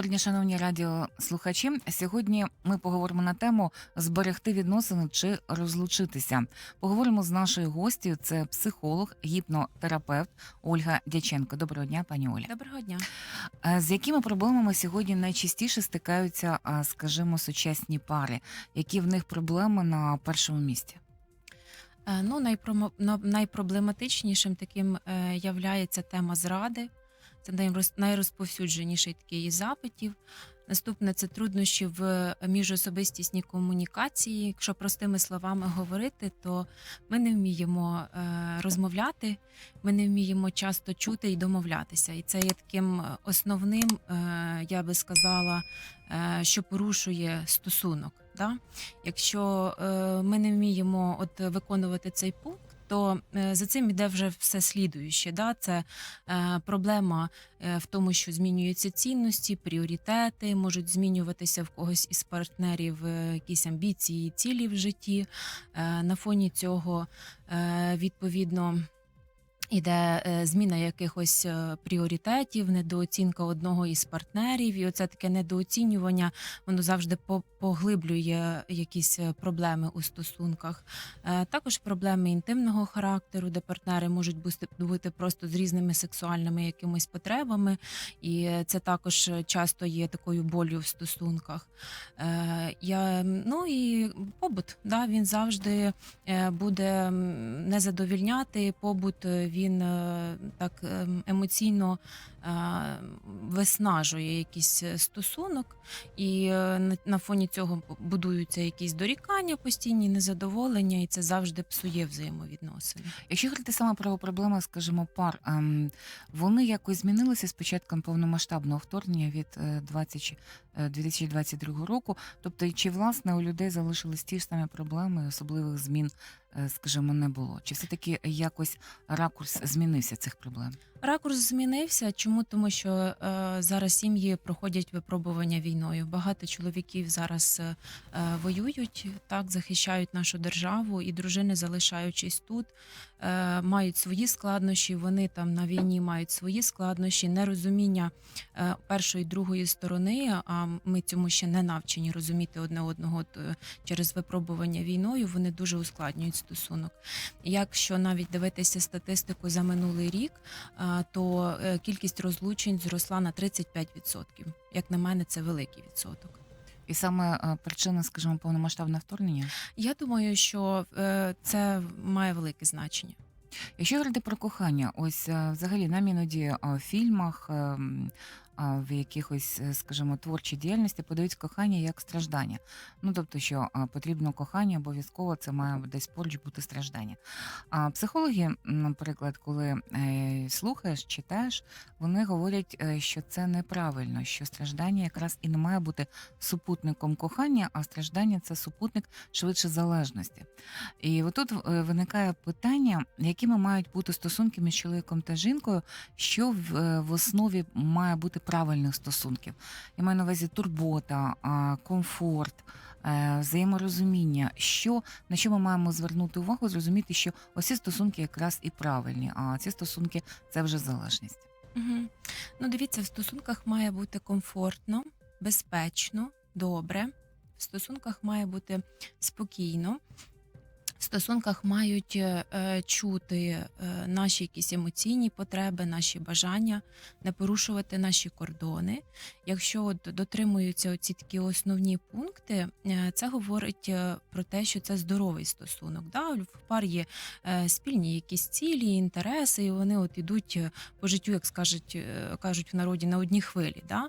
Добрий день, шановні радіослухачі. Сьогодні ми поговоримо на тему зберегти відносини чи розлучитися. Поговоримо з нашою гостю. Це психолог, гіпнотерапевт Ольга Дяченко. Доброго дня, пані Оля. Доброго дня. Е, З якими проблемами сьогодні найчастіше стикаються, скажімо, сучасні пари? Які в них проблеми на першому місці? Е, Ну, найпроблематичнішим таким е, являється тема зради. Це найроз- найрозповсюдженіший такий із запитів. Наступне це труднощі в міжособистісній комунікації. Якщо простими словами говорити, то ми не вміємо е, розмовляти, ми не вміємо часто чути і домовлятися. І це є таким основним, е, я би сказала, е, що порушує стосунок. Якщо ми не вміємо от виконувати цей пункт, то е, за цим іде вже все слідуюче. Да? Це е, проблема е, в тому, що змінюються цінності, пріоритети, можуть змінюватися в когось із партнерів якісь амбіції, цілі в житті. На фоні цього відповідно. Іде е, зміна якихось е, пріоритетів, недооцінка одного із партнерів, і оце таке недооцінювання воно завжди поглиблює якісь е, проблеми у стосунках. Також проблеми інтимного характеру, де партнери можуть бути, просто з різними сексуальними якимись потребами, і це також часто є такою болю в стосунках. Я, ну і побут, да, він завжди буде не задовільняти. Побут е, він е, так ем, емоційно виснажує якийсь е, стосунок, і е, на, фоні цього будуються якісь дорікання, постійні незадоволення, і це завжди псує взаємовідносини. Якщо говорити саме про проблеми, скажімо, пар, ем, вони якось змінилися з початком повномасштабного вторгнення від е, 20, е, 2022 року. Тобто, чи власне у людей залишились ті ж самі проблеми, особливих змін, е, скажімо, не було? Чи все таки якось ракурс змінився цих проблем? Ракурс змінився. Чому? Тому що е, зараз сім'ї проходять випробування війною. Багато чоловіків зараз е, е, воюють, так захищають нашу державу, і дружини, залишаючись тут, мають свої складнощі. Вони там на війні мають свої складнощі, нерозуміння е, першої другої сторони. А ми цьому ще не навчені розуміти одне одного от, е, через випробування війною. Вони дуже ускладнюють стосунок. Якщо навіть дивитися статистику за минулий рік, то е, кількість розлучень зросла на 35%. Як на мене, це великий відсоток. І саме е, причина, скажімо, повномасштабне вторгнення? Я думаю, що е, це має велике значення. Якщо говорити про кохання, ось е, взагалі нам іноді в фільмах, е, м, а, в якихось, е, скажімо, творчій діяльності подають кохання як страждання. Ну тобто, що потрібно кохання, обов'язково це має десь поруч бути страждання. А психологи, наприклад, коли е, слухаєш, читаєш, вони говорять, е, що це неправильно, що страждання якраз і не має бути супутником кохання, а страждання це супутник швидше залежності. І отут виникає питання, якими мають бути стосунки між чоловіком та жінкою, що в основі має бути правильних стосунків. Я маю на увазі турбота, комфорт, е, взаєморозуміння. Що на що ми маємо звернути увагу, зрозуміти, що ці стосунки якраз і правильні, а ці стосунки це вже залежність. Угу. Ну, дивіться, в стосунках має бути комфортно, безпечно, добре. В стосунках має бути спокійно. Стосунках мають е, е, чути е, наші якісь емоційні потреби, наші бажання, не порушувати наші кордони. Якщо от дотримуються оці такі основні пункти, це говорить про те, що це здоровий стосунок. Да? В парі є спільні якісь цілі, інтереси, і вони от ідуть по життю, як скажуть, кажуть в народі, на одній хвилі. Да?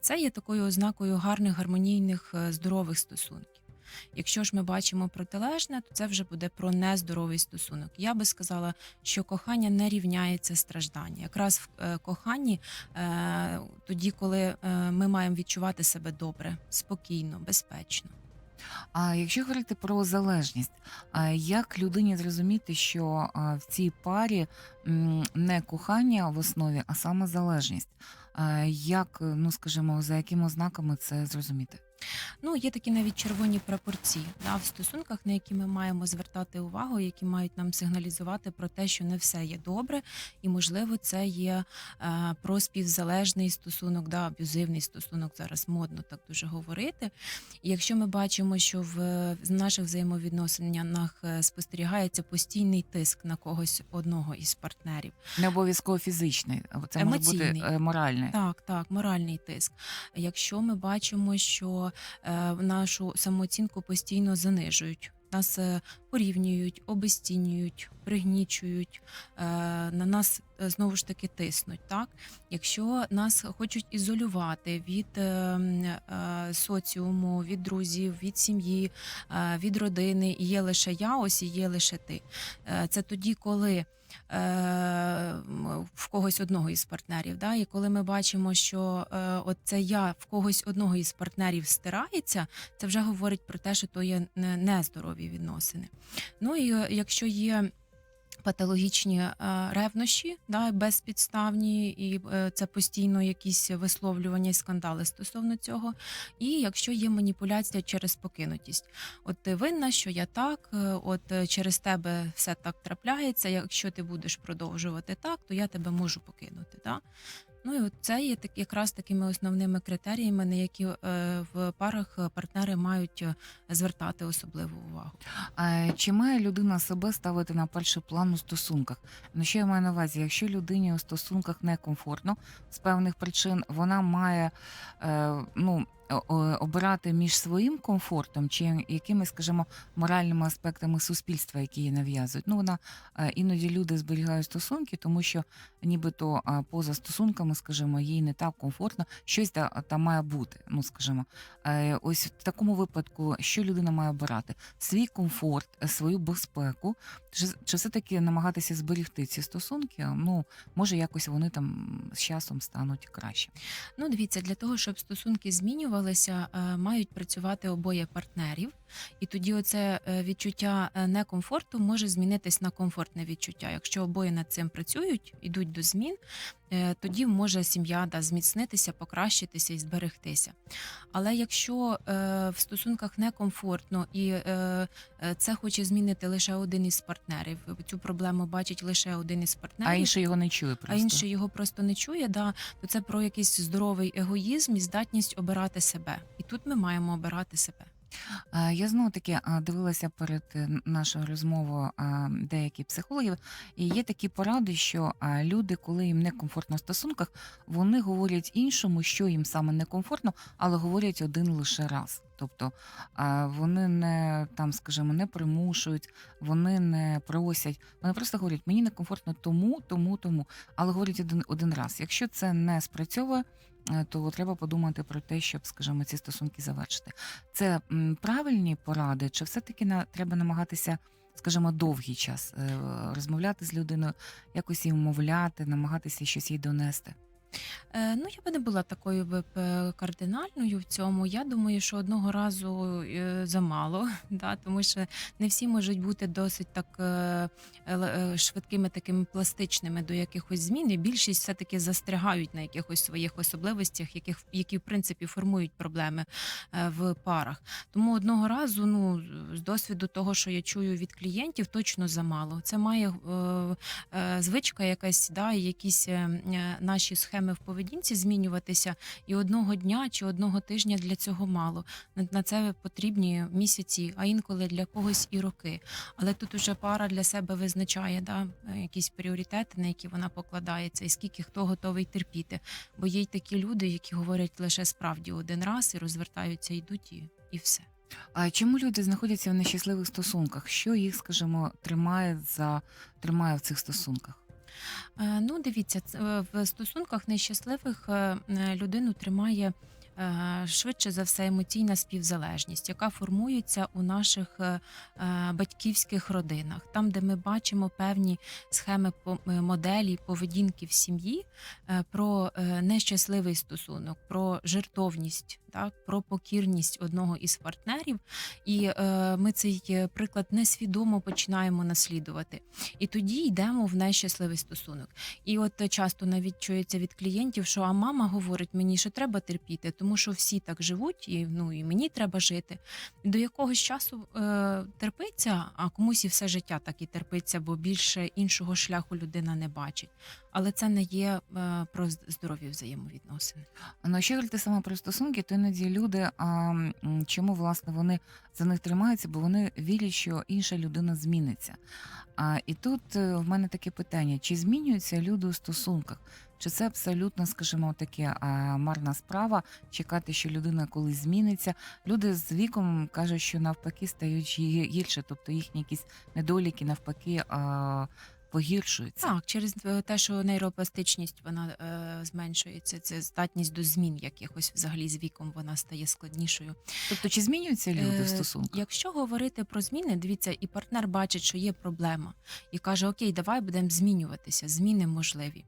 Це є такою ознакою гарних, гармонійних, здорових стосунків. Якщо ж ми бачимо протилежне, то це вже буде про нездоровий стосунок. Я би сказала, що кохання не рівняється страждання. Якраз в е, коханні е, тоді, коли е, ми маємо відчувати себе добре, спокійно, безпечно. А якщо говорити про залежність, як людині зрозуміти, що в цій парі не кохання в основі, а саме залежність? Як, ну скажімо, за якими ознаками це зрозуміти? Ну, є такі навіть червоні прапорці да, в стосунках, на які ми маємо звертати увагу, які мають нам сигналізувати про те, що не все є добре, і можливо, це є е, про співзалежний стосунок, да, аб'юзивний стосунок. Зараз модно так дуже говорити. І якщо ми бачимо, що в, наших взаємовідносинах е, спостерігається постійний тиск на когось одного із партнерів. Не обов'язково фізичний, це може бути е, моральний. Так, так, моральний тиск. Якщо ми бачимо, що нашу самооцінку постійно занижують, нас е, порівнюють, обесцінюють, пригнічують, е, на нас е, знову ж таки тиснуть. Так, якщо нас хочуть ізолювати від е, е, соціуму, від друзів, від сім'ї, е, від родини, і є лише я, ось і є лише ти. Е, Це тоді, коли е, в когось одного із партнерів. Да? І коли ми бачимо, що е, от це я в когось одного із партнерів стирається, це вже говорить про те, що то є нездорові відносини. Ну і е, якщо є. Патологічні е, ревнощі, да, безпідставні, і е, це постійно якісь висловлювання і скандали стосовно цього. І якщо є маніпуляція через покинутість, от ти винна, що я так, е, от через тебе все так трапляється. Якщо ти будеш продовжувати так, то я тебе можу покинути. Да? Ну і це є так, якраз такими основними критеріями, на які е, в парах е, партнери мають е, звертати особливу увагу. А чи має людина себе ставити на перший план у стосунках? Ну що я маю на увазі? Якщо людині у стосунках некомфортно з певних причин, вона має ну. Обирати між своїм комфортом чи якимись, скажімо, моральними аспектами суспільства, які їй нав'язують. Ну вона е, іноді люди зберігають стосунки, тому що нібито поза стосунками, скажімо, їй не так комфортно, щось та- там має бути. Ну скажімо, Е, ось в такому випадку, що людина має обирати? Свій комфорт, е, свою безпеку, чи, чи все-таки намагатися зберегти ці стосунки? Ну, може, якось вони там з часом стануть краще. Ну, дивіться, для того, щоб стосунки змінювалися, е, мають працювати обоє партнерів, і тоді оце е, відчуття е, некомфорту може змінитись на комфортне відчуття. Якщо обоє над цим працюють, ідуть до змін, е, тоді може сім'я да, зміцнитися, покращитися і зберегтися. Але якщо в стосунках некомфортно і це хоче змінити лише один із партнерів, цю проблему бачить лише один із партнерів. А інший його не чує просто. А інший його просто не чує, да, то це про якийсь здоровий егоїзм і здатність обирати себе. І тут ми маємо обирати себе. А, Я знову таки дивилася перед е, нашою розмовою а, деякі психологів, і є такі поради, що люди, коли їм некомфортно в стосунках, вони говорять іншому, що їм саме некомфортно, але говорять один лише раз. Тобто вони не там, скажімо, не примушують, вони не просять. Вони просто говорять, мені некомфортно тому, тому, тому, але говорять один, один раз. Якщо це не спрацьовує, е, то треба подумати про те, щоб, скажімо, ці стосунки завершити. Це правильні поради, чи все-таки на, треба намагатися, скажімо, довгий час е, розмовляти з людиною, якось її вмовляти, намагатися щось їй донести? Е, ну, я би не була такою би е, кардинальною в цьому. Я думаю, що одного разу е, замало, да, тому що не всі можуть бути досить так швидкими, такими пластичними до якихось змін. І більшість все-таки застрягають на якихось своїх особливостях, яких, які в принципі формують проблеми в парах. Тому одного разу, ну з досвіду того, що я чую від клієнтів, точно замало. Це має звичка якась, да, якісь наші схеми в поведінці змінюватися, і одного дня чи одного тижня для цього мало. На, це потрібні місяці, а інколи для когось і роки. Але тут уже пара для себе визначає да, якісь пріоритети, на які вона покладається, і скільки хто готовий терпіти. Бо є й такі люди, які говорять лише справді один раз і розвертаються, йдуть і, і все. А чому люди знаходяться в нещасливих стосунках? Що їх, скажімо, тримає за тримає в цих стосунках? Е, Ну, дивіться, е, в стосунках нещасливих е, людину тримає швидше за все емоційна співзалежність, яка формується у наших е, е, батьківських родинах, там, де ми бачимо певні схеми е, моделі поведінки в сім'ї е, про е, нещасливий стосунок, про жертовність. Так, про покірність одного із партнерів, і е, ми цей е, приклад несвідомо починаємо наслідувати. І тоді йдемо в нещасливий стосунок. І от е, часто навіть чується від клієнтів, що а мама говорить мені, що треба терпіти, тому що всі так живуть, і ну і мені треба жити. До якогось часу е, терпиться, а комусь і все життя так і терпиться, бо більше іншого шляху людина не бачить. Але це не є е, про здорові взаємовідносини. Ну, якщо говорити саме про стосунки, то іноді люди, а, чому власне вони за них тримаються, бо вони вірять, що інша людина зміниться. А, і тут е, в мене таке питання: чи змінюються люди у стосунках? Чи це абсолютно, скажімо, таке марна справа чекати, що людина колись зміниться? Люди з віком кажуть, що навпаки стають гірше, тобто їхні якісь недоліки навпаки а, погіршуються. Так, через е, те, що нейропластичність вона е, зменшується, це здатність до змін якихось взагалі з віком вона стає складнішою. Тобто, чи змінюються люди в Е. Якщо говорити про зміни, дивіться, і партнер бачить, що є проблема, і каже: Окей, давай будемо змінюватися, зміни можливі.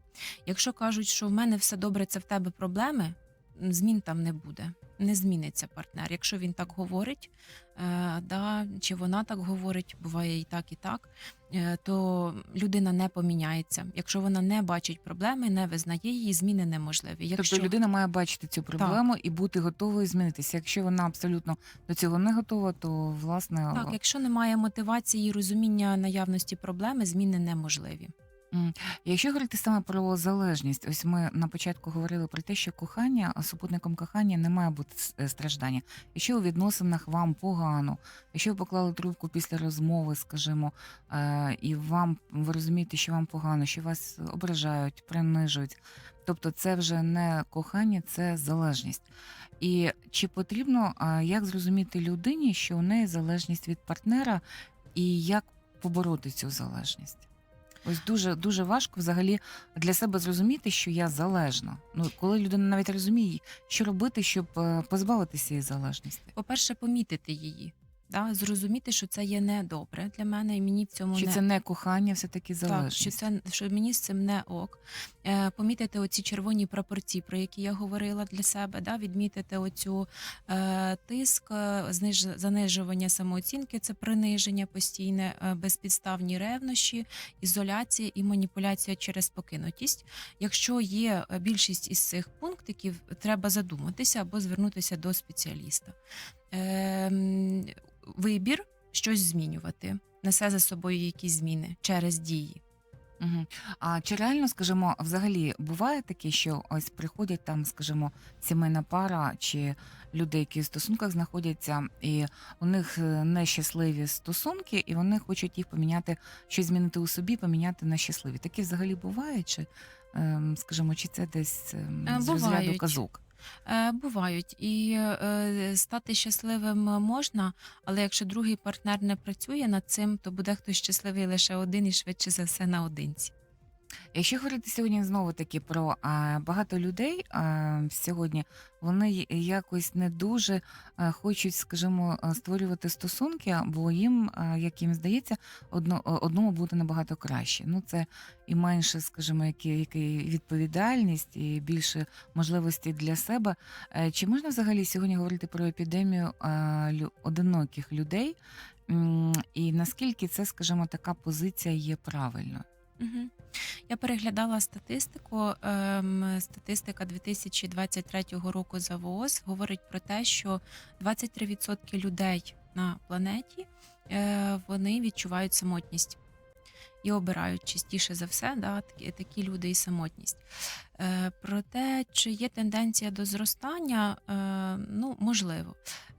Якщо кажуть, що в мене все добре, це в тебе проблеми, змін там не буде. Не зміниться партнер. Якщо він так говорить, е, да, чи вона так говорить, буває і так, і так, е, то людина не поміняється. Якщо вона не бачить проблеми, не визнає її, зміни неможливі. Якщо Тобто людина має бачити цю проблему і бути готовою змінитися. Якщо вона абсолютно до цього не готова, то власне так, якщо немає мотивації і розуміння наявності проблеми, зміни неможливі. Якщо говорити саме про залежність, ось ми на початку говорили про те, що кохання супутником кохання не має бути е, страждання. Якщо у відносинах вам погано, якщо ви поклали трубку після розмови, скажімо, е, і вам ви розумієте, що вам погано, що вас ображають, принижують. Тобто, це вже не кохання, це залежність. І чи потрібно а, як зрозуміти людині, що у неї залежність від партнера, і як побороти цю залежність? Ось дуже дуже важко взагалі для себе зрозуміти, що я залежна. Ну коли людина навіть розуміє, що робити, щоб е, позбавитися цієї залежності. По-перше, помітити її, да? зрозуміти, що це є недобре для мене, і мені в цьому Чи не це не кохання, все таки так, що залежність? це що мені з цим не ок. Е, помітити оці червоні прапорці, про які я говорила для себе, да? відмітити оцю е, тиск, е, зниж, занижування самооцінки, це приниження постійне, е, безпідставні ревнощі, ізоляція і маніпуляція через покинутість. Якщо є е, більшість із цих пунктиків, треба задуматися або звернутися до спеціаліста. Ем, вибір щось змінювати, несе за собою якісь зміни через дії. Угу. А чи реально, скажімо, взагалі буває таке, що ось приходять там, скажімо, сімейна пара чи люди, які в стосунках знаходяться, і у них е, нещасливі стосунки, і вони хочуть їх поміняти, щось змінити у собі, поміняти на щасливі. Таке взагалі буває? Чи, ем, скажімо, чи це десь ем, Е, з розряду казок? Е, бувають, і е, стати щасливим можна, але якщо другий партнер не працює над цим, то буде хтось щасливий лише один і швидше за все наодинці. Якщо говорити сьогодні знову таки про а, багато людей а, сьогодні, вони якось не дуже а, хочуть, скажімо, а, створювати стосунки, бо їм, а, як їм здається, одно, одному буде набагато краще. Ну це і менше, скажімо, які, які відповідальність, і більше можливості для себе. Е, Чи можна взагалі сьогодні говорити про епідемію а, лю- одиноких людей? І наскільки це, скажімо, така позиція є правильною? Я переглядала статистику. Ем, статистика 2023 року за ВООЗ говорить про те, що 23% людей на планеті е, вони відчувають самотність і обирають частіше за все, да, такі, такі люди і самотність. Е, про те, чи є тенденція до зростання, е, ну можливо.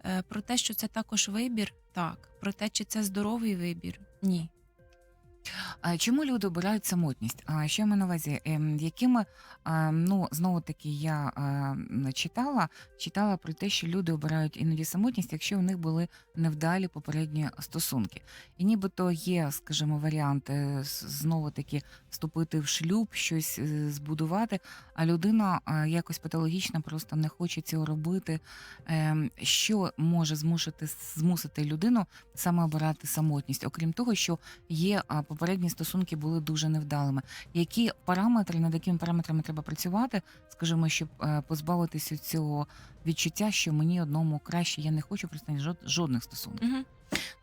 Е, про те, що це також вибір, так. Про те, чи це здоровий вибір, ні. Чому люди обирають самотність? А що я маю на увазі? Ем, Якими ну знову таки я читала, читала про те, що люди обирають іноді самотність, якщо у них були невдалі попередні стосунки, і нібито є, скажімо, варіант е, знову таки вступити в шлюб, щось е, збудувати, а людина якось патологічно просто не хоче цього робити. Ем, Що може змусити змусити людину саме обирати самотність, окрім того, що є а, попередні стосунки були дуже невдалими. Які параметри, над якими параметрами треба працювати, скажімо, щоб е, позбавитися цього відчуття, що мені одному краще, я не хочу жод- жодних стосунків. Угу.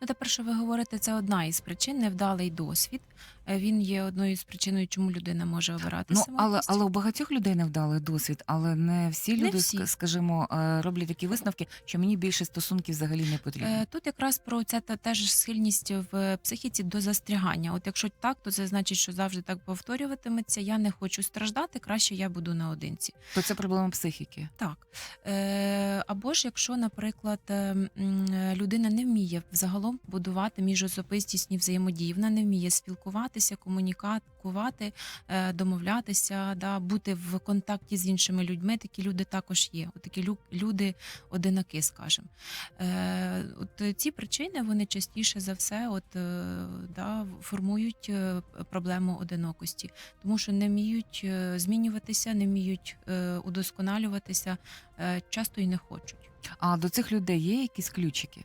Ну, тепер, що ви говорите, це одна із причин невдалий досвід. Е, Він є одною з причиною, чому людина може обирати Ну, але, але у багатьох людей невдалий досвід, але не всі Не люди, всі. скажімо, е, роблять такі висновки, що мені більше стосунків взагалі не потрібно. Е, Тут якраз про це та теж схильність в психіці до застрягання. От якщо так, то це значить, що завжди так повторюватиметься. Я не хочу страждати, краще я буду наодинці. То це проблема психіки. Так. Або ж якщо, наприклад, людина не вміє взагалом будувати міжособистісні взаємодії, вона не вміє спілкуватися, комунікувати, е, домовлятися, да, бути в контакті з іншими людьми. Такі люди також є. Такі лю- люди одинаки, скажімо. Е, от ці причини вони частіше за все от, е, да, формують проблему одинокості, тому що не вміють змінюватися, не вміють удосконалюватися, часто і не хочуть. А до цих людей є якісь ключики?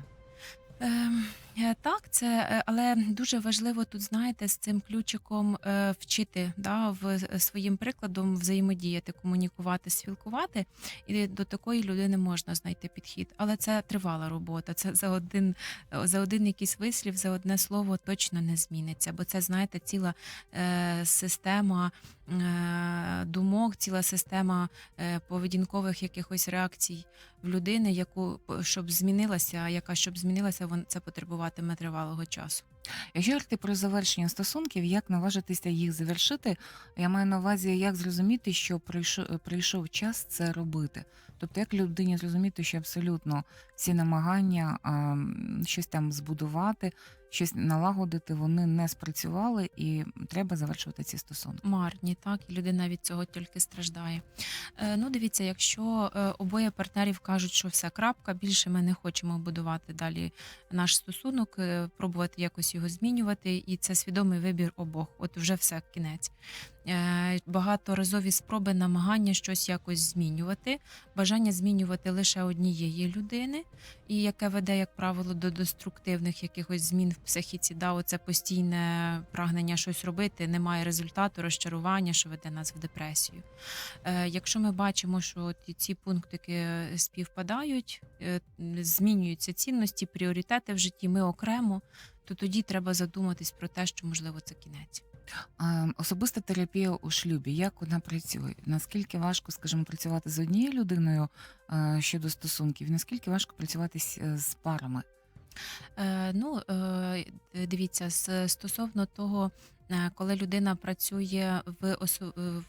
Ем, е, Так, це е, але дуже важливо тут, знаєте, з цим ключиком е, вчити да, в е, своїм прикладом взаємодіяти, комунікувати, спілкувати. І до такої людини можна знайти підхід. Але це тривала робота. Це за один е, за один якийсь вислів, за одне слово точно не зміниться. Бо це, знаєте, ціла е, система е, думок, ціла система е, поведінкових якихось реакцій в людини, яку щоб змінилася, яка щоб змінилася, це потребуватиме тривалого часу. Якщо говорити про завершення стосунків, як наважитися їх завершити, я маю на увазі, як зрозуміти, що прийшов, прийшов час це робити. Тобто, як людині зрозуміти, що абсолютно всі намагання а, щось там збудувати, щось налагодити, вони не спрацювали, і треба завершувати ці стосунки. Марні, так і людина від цього тільки страждає. Е, ну, дивіться, якщо е, обоє партнерів кажуть, що все крапка, більше ми не хочемо будувати далі наш стосунок, е, пробувати якось його змінювати, і це свідомий вибір обох. От вже все кінець. Е, багаторазові спроби намагання щось якось змінювати, бажання змінювати лише однієї людини, і яке веде, як правило, до деструктивних якихось змін в психіці. Да, оце постійне прагнення щось робити, немає результату, розчарування, що веде нас в депресію. Е, якщо ми бачимо, що ці пунктики співпадають, е, змінюються цінності, пріоритети в житті, ми окремо, то тоді треба задуматись про те, що можливо це кінець. Особиста терапія у шлюбі, як вона працює? Наскільки важко, скажімо, працювати з однією людиною щодо стосунків? Наскільки важко працювати з, з парами? Е, ну, е, дивіться, стосовно того, е, коли людина працює в, е,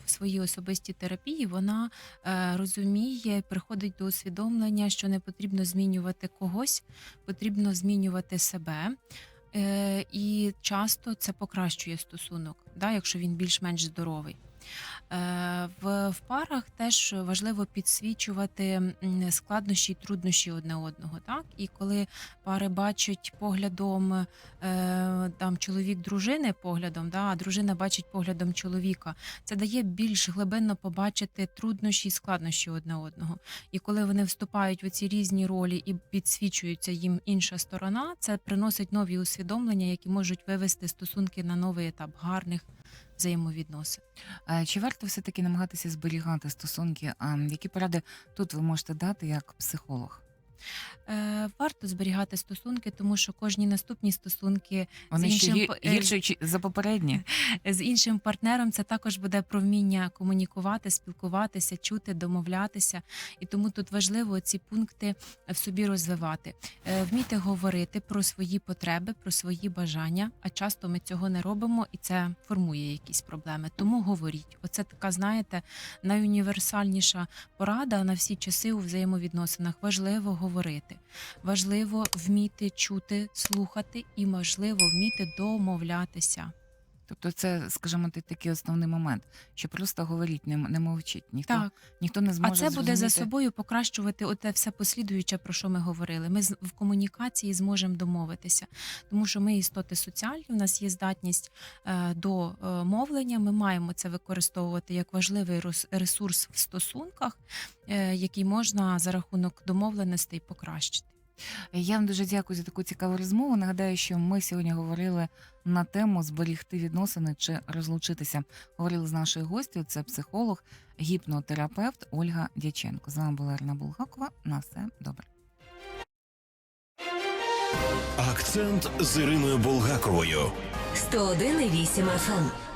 в своїй особистій терапії, вона е, розуміє, приходить до усвідомлення, що не потрібно змінювати когось, потрібно змінювати себе. Е, І часто це покращує стосунок, да, якщо він більш-менш здоровий. Е, В, в парах теж важливо підсвічувати складнощі і труднощі одне одного. Так? І коли пари бачать поглядом е, там чоловік дружини поглядом, да, а дружина бачить поглядом чоловіка, це дає більш глибинно побачити труднощі і складнощі одне одного. І коли вони вступають в ці різні ролі і підсвічується їм інша сторона, це приносить нові усвідомлення, які можуть вивести стосунки на новий етап гарних взаємовідносин. Чи варто все-таки намагатися зберігати стосунки? А, Які поради тут ви можете дати як психолог? Е, варто зберігати стосунки, тому що кожні наступні стосунки Вони з ще іншим гі- е, гірші чи- за попередні? з іншим партнером це також буде про вміння комунікувати, спілкуватися, чути, домовлятися. І тому тут важливо ці пункти в собі розвивати, Е, вміти говорити про свої потреби, про свої бажання. А часто ми цього не робимо, і це формує якісь проблеми. Тому говоріть. Оце така, знаєте, найуніверсальніша порада на всі часи у взаємовідносинах. Важливо говорити, важливо вміти чути, слухати і важливо вміти домовлятися. Тобто, це, скажімо, такий основний момент, що просто говоріть, не, не мовчіть. Ніхто, Так, ніхто не зможе. а це буде за собою покращувати оте все послідуюче, про що ми говорили. Ми в комунікації зможемо домовитися, тому що ми істоти соціальні. У нас є здатність е, до е, мовлення. Ми маємо це використовувати як важливий ресурс в стосунках, е, який можна за рахунок домовленостей покращити. Я вам дуже дякую за таку цікаву розмову. Нагадаю, що ми сьогодні говорили на тему зберігти відносини чи розлучитися. Говорили з нашою гостю. Це психолог, гіпнотерапевт Ольга Дяченко. З вами була Ірина Булгакова. На все добре. Акцент з Іриною Булгаковою. 101,8 FM.